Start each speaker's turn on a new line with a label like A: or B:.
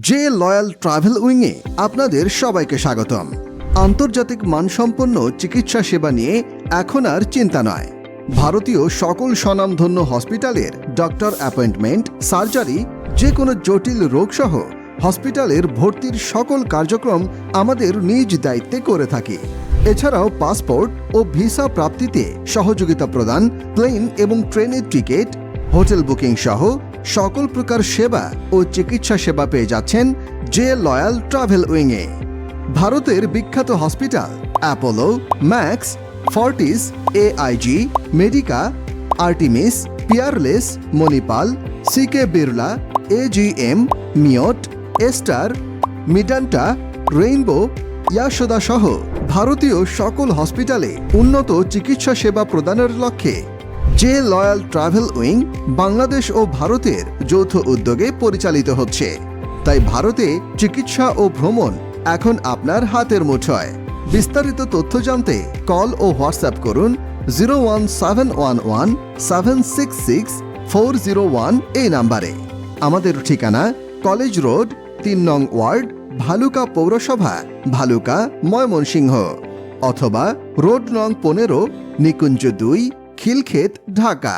A: J loyal travel উইংয়ে আপনাদের সবাইকে স্বাগতম। আন্তর্জাতিক মানসম্পন্ন চিকিৎসা সেবা নিয়ে এখন আর চিন্তা নয়। ভারতীয় সকল স্বনামধন্য হসপিটালের ডক্টর অ্যাপয়েন্টমেন্ট, সার্জারি যে কোনো জটিল রোগসহ হসপিটালের ভর্তির সকল কার্যক্রম আমাদের নিজ দায়িত্বে করে থাকি। এছাড়াও পাসপোর্ট ও ভিসা প্রাপ্তিতে সহযোগিতা প্রদান প্লেন এবং ট্রেনের টিকিট, হোটেল বুকিং সহ সকল প্রকার সেবা ও চিকিৎসা সেবা পেয়ে যাচ্ছেন জে লয়াল ট্রাভেল উইংয়ে। ভারতের বিখ্যাত hospital, Apollo, Max, Fortis, AIG, Medica, Artemis, Peerless, Manipal, CK Birla, AGM, MIOT, Aster, Medanta, Rainbow Yashoda সহ ভারতীয় সকল হসপিটালে উন্নত চিকিৎসা সেবা প্রদানের লক্ষ্যে J loyal travel wing Bangladesh ও ভারতের যৌথ উদ্যোগে পরিচালিত হচ্ছে। তাই ভারতে চিকিৎসা ও ভ্রমণ এখন আপনার হাতের মুঠোয়। বিস্তারিত তথ্য জানতে কল ও হোয়াটসঅ্যাপ করুন zero one seven one one seven six six four zero one এই নাম্বারে। আমাদের ঠিকানা কলেজ রোড, তিন নং ওয়ার্ড, ভালুকা পৌরসভা, ভালুকা, ময়মনসিংহ, অথবা রোড নং পনেরো, নিকুঞ্জ দুই খিলক্ষেত ঢাকা